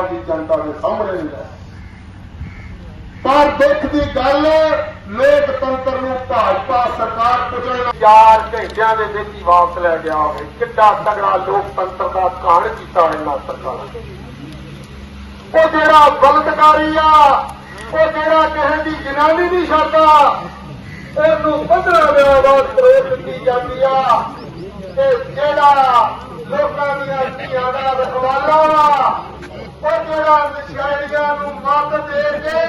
ਹਿੰਦੁਸਤਾਨ ਜਨਤਾ ਦੇ ਸਾਹਮਣੇ ਨਹੀਂ ਹੈ। ਪਰ ਦੁੱਖ ਦੀ ਗੱਲ, ਲੋਕਤੰਤਰ ਨੂੰ ਭਾਜਪਾ ਸਰਕਾਰ ਕੁਚਲਣਾ ਚਾਰ ਘੰਟਿਆਂ ਦੇ ਵਿੱਚ ਹੀ ਵਾਪਸ ਲੈ ਗਿਆ ਹੋਵੇ। ਕਿੱਡਾ ਤਗੜਾ ਲੋਕਤੰਤਰ ਦਾ ਕਾਣ ਕੀਤਾ ਇਹਨਾਂ ਸਰਕਾਰਾਂ ਉਹ ਜਿਹੜਾ ਬਲਦਕਾਰੀ ਆ, ਉਹ ਜਿਹੜਾ ਕਿਸੇ ਦੀ ਜਨਾਨੀ ਨਹੀਂ ਛੱਡਦਾ ਉਹਨੂੰ 15 ਦਿਨਾਂ ਬਾਅਦ ਕਰੋੜ ਦਿੱਤੀ ਜਾਂਦੀ ਆ। ਤੇ ਜਿਹੜਾ ਲੋਕਾਂ ਦੀਆਂ ਧੀਆਂ ਦਾ ਰਖਵਾਲਾ ਵਾ ਜਿਹੜਾ ਨਿਸ਼ਾਨੀਆਂ ਨੂੰ ਮੱਤ ਦੇ ਕੇ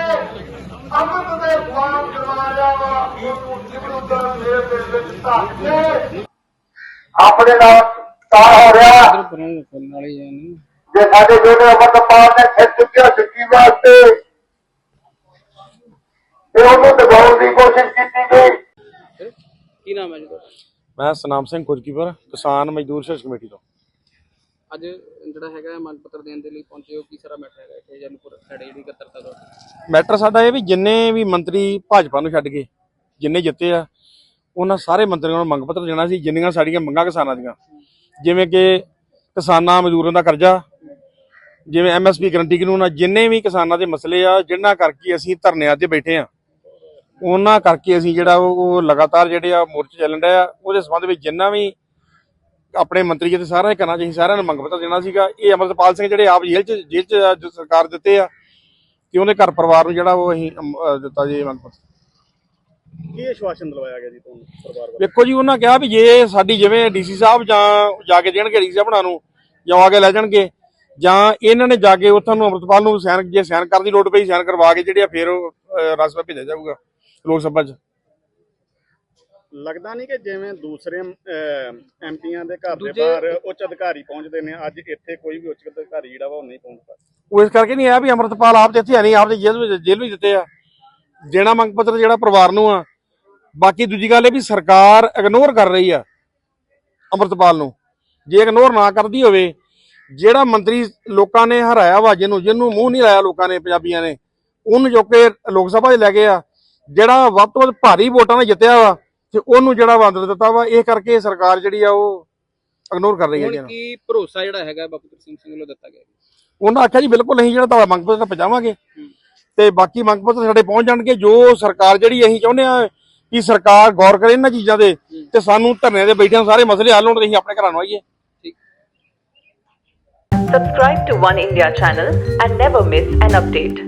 ਅੰਮ੍ਰਿਤ ਦੇ ਫਾਰਮ ਜਮਾਇਆ ਵਾ ਉਹਨੂੰ ਜਿਬਰੂ ਦਾ ਦੇ ਦੇ ਵਿੱਚ ਧੱਕ ਕੇ। ਆਪਣੇ ਨਾਲ ਤਾਰ ਹੋ ਰਿਹਾ। ਜਾਨ ਜੇ ਸਾਡੇ ਜਿਹੜੇ ਅਮਰਪਾਲ ਨੇ ਸਿਰ ਚੁੱਕਿਆ ਸਿੱਖੀ ਵਾਸਤੇ ਤੇ ਉਹਨੂੰ ਦਬਾਉਣ ਦੀ ਕੋਸ਼ਿਸ਼ ਕੀਤੀ ਗਈ। ਕੀ ਨਾਮ ਹੈ ਜੀ ਤੁਹਾਡਾ? ਮੈਂ ਸਨਾਮ ਸਿੰਘ ਕੁਜਕੀਪਰ ਕਿਸਾਨ ਮਜ਼ਦੂਰ ਸੰਘਰਸ਼ ਕਮੇਟੀ ਤੋਂ। ਅੱਜ ਜਿਹੜਾ ਹੈਗਾ ਮੰਗ ਪੱਤਰ ਦੇਣ ਦੇ ਲਈ ਪਹੁੰਚੇ ਹੋ, ਕੀ ਸਾਰਾ ਮੈਟਰ ਹੈਗਾ ਇੱਥੇ ਜਨਪੁਰ ਸਾਡੇ ਜਿਹੜੀ ਇਕੱਤਰਤਾ ਦਾ? ਮੈਟਰ ਸਾਡਾ ਇਹ ਵੀ ਜਿੰਨੇ ਵੀ ਮੰਤਰੀ ਭਾਜਪਾ ਨੂੰ ਛੱਡ ਕੇ ਜਿੰਨੇ ਜਿੱਤੇ ਆ, ਉਹਨਾਂ ਸਾਰੇ ਮੰਤਰੀਆਂ ਨੂੰ ਮੰਗ ਪੱਤਰ ਦੇਣਾ ਸੀ, ਜਿੰਨੀਆਂ ਸਾਡੀਆਂ ਮੰਗਾਂ ਕਿਸਾਨਾਂ ਦੀਆਂ। ਜਿਵੇਂ ਕਿ ਕਿਸਾਨਾਂ ਮਜ਼ਦੂਰਾਂ ਦਾ ਕਰਜ਼ਾ, ਜਿਵੇਂ ਐਮਐਸਪੀ ਗਰੰਟੀ ਕਾਨੂੰਨ ਆ, ਜਿੰਨੇ ਵੀ ਕਿਸਾਨਾਂ ਦੇ ਮਸਲੇ ਆ, ਜਿਨ੍ਹਾਂ ਕਰਕੇ ਅਸੀਂ ਧਰਨਿਆਂ ਤੇ ਬੈਠੇ ਆ, ਉਹਨਾਂ ਕਰਕੇ ਅਸੀਂ ਜਿਹੜਾ ਉਹ ਉਹ ਲਗਾਤਾਰ ਜਿਹੜੇ ਆ ਮੋਰਚੇ ਚੱਲਣ ਡਿਆ ਆ, ਉਹਦੇ ਸੰਬੰਧ ਵਿੱਚ ਜਿੰਨਾ ਵੀ ਆਪਣੇ ਮੰਤਰੀ ਜੀ ਤੇ ਸਾਰਾ ਹੀ ਕਰਨਾ ਚਾਹੀਦਾ ਸਾਰਿਆਂ ਨੂੰ ਮੰਗ ਪੱਤਰ ਦੇਣਾ ਸੀਗਾ। ਇਹ ਅਮਰਪਾਲ ਸਿੰਘ ਜਿਹੜੇ ਆਪ ਜੇਲ੍ਹ ਚ ਜੇਲ੍ਹ ਚ ਸਰਕਾਰ ਦਿੱਤੇ ਆ ਤੇ ਉਹਦੇ ਘਰ ਪਰਿਵਾਰ ਨੂੰ ਜਿਹੜਾ ਉਹ ਅਸੀਂ ਅਮ, ਅਹ, ਦਿੱਤਾ ਜੀ ਮੰਗ ਪੱਤਰ। ਕੀ ਆਸ਼ਵਾਸਨ ਦਿਲਵਾਇਆ ਗਿਆ ਜੀ ਤੁਹਾਨੂੰ ਪਰਿਵਾਰ ਵੱਲੋਂ? ਵੇਖੋ ਜੀ ਉਹਨਾਂ ਕਿਹਾ ਵੀ ਜੇ ਸਾਡੀ ਜਿਵੇਂ ਡੀਸੀ ਸਾਹਿਬ ਜਾਂ ਜਾ ਕੇ ਦੇਣਗੇ ਡੀਸੀ ਸਾਹਿਬ ਨੂੰ ਜਾਂ ਆ ਕੇ ਲੈ ਜਾਣਗੇ ਜਾਂ ਇਹਨਾਂ ਨੇ ਜਾ ਕੇ ਉੱਥੋਂ ਨੂੰ ਅਮਰਪਾਲ ਨੂੰ ਸਾਈਨ ਜੇ ਸਾਈਨ ਕਰਨ ਦੀ ਲੋੜ ਪਈ ਸਾਈਨ ਕਰਵਾ ਕੇ ਜਿਹੜੇ ਆ ਫਿਰ ਉਹ ਅਹ, ਰਾਜ ਸਭਾ ਭੇਜਿਆ ਜਾਊਗਾ ਲੋਕ ਸਭਾ 'ਚ। ਲੱਗਦਾ ਨਹੀਂ ਕਿ ਜਿਵੇਂ ਦੂਸਰੇ ਦੇ ਘਰ ਦੇ ਦੂਜੇ- ਬਾਹਰ ਉੱਚ ਅਧਿਕਾਰੀ ਪਹੁੰਚਦੇ ਨੇ ਅੱਜ ਇੱਥੇ ਕੋਈ ਵੀ ਉੱਚ ਅਧਿਕਾਰੀ ਜਿਹੜਾ ਵਾ ਉਹ ਨਹੀਂ ਪਹੁੰਚਦਾ ਉਹ ਇਸ ਕਰਕੇ ਨਹੀਂ ਆਇਆ ਵੀ ਅਮਰਤਪਾਲ ਆਪ ਤੇ ਇੱਥੇ ਨਹੀਂ ਆਪ ਦੇ ਜੇਲ੍ਹ ਵਿੱਚ ਜੇਲ੍ਹ ਵਿੱਚ ਦਿੱਤੇ ਆ। ਦੇਣਾ ਮੰਗ ਪੱਤਰ ਜਿਹੜਾ ਪਰਿਵਾਰ ਨੂੰ ਆ। ਬਾਕੀ ਦੂਜੀ ਗੱਲ ਇਹ ਵੀ ਸਰਕਾਰ ਇਗਨੋਰ ਕਰ ਰਹੀ ਆ ਅਮਰਤਪਾਲ ਨੂੰ। ਜੇ ਇਗਨੋਰ ਨਾ ਕਰਦੀ ਹੋਵੇ ਜਿਹੜਾ ਮੰਤਰੀ ਲੋਕਾਂ ਨੇ ਹਰਾਇਆ ਵਾ ਜਿਹਨੂੰ ਜਿਹਨੂੰ ਮੂੰਹ ਨਹੀਂ ਲਾਇਆ ਲੋਕਾਂ ਨੇ ਪੰਜਾਬੀਆਂ ਨੇ ਉਹਨੂੰ ਜੋ ਕਿ ਲੋਕ ਸਭਾ 'ਚ ਲੈ ਗਏ ਆ। ਜਿਹੜਾ ਵੱਧ ਤੋਂ ਵੱਧ ਭਾਰੀ ਵੋਟਾਂ ਨਾਲ ਜਿੱਤਿਆ ਵਾ ਤੇ ਉਹਨੂੰ ਜਿਹੜਾ ਵੰਡ ਦਿੱਤਾ ਵਾ ਇਹ ਕਰਕੇ ਸਰਕਾਰ ਜਿਹੜੀ ਆ ਉਹ ਇਗਨੋਰ ਕਰ ਰਹੀ ਹੈ ਜੀ ਹੁਣ ਕੀ ਭਰੋਸਾ ਜਿਹੜਾ ਹੈਗਾ ਬਾਪੂ ਸਿੰਘ ਸਿੰਘ ਵੱਲੋਂ ਦਿੱਤਾ ਗਿਆ? ਉਹਨਾਂ ਆਖਿਆ ਜੀ ਬਿਲਕੁਲ ਅਸੀਂ ਜਿਹੜਾ ਤੁਹਾਡਾ ਮੰਗ ਪੱਤਰ ਪਹੁੰਚਾਵਾਂਗੇ ਤੇ ਬਾਕੀ ਮੰਗ ਪੱਤਰ ਸਾਡੇ ਪਹੁੰਚ ਜਾਣਗੇ। ਜੋ ਸਰਕਾਰ ਜਿਹੜੀ ਅਸੀਂ ਚਾਹੁੰਦੇ ਆ ਕਿ ਸਰਕਾਰ ਗੌਰ ਕਰੇ ਇਹਨਾਂ ਚੀਜ਼ਾਂ ਦੇ ਤੇ ਸਾਨੂੰ ਧਰਨੇ ਦੇ ਬੈਠਿਆਂ ਸਾਰੇ ਮਸਲੇ ਹੱਲ ਹੋਣ ਤੇ ਅਸੀਂ ਆਪਣੇ ਘਰਾਂ ਨੂੰ ਆਈਏ। Subscribe to One India channel and never miss an update.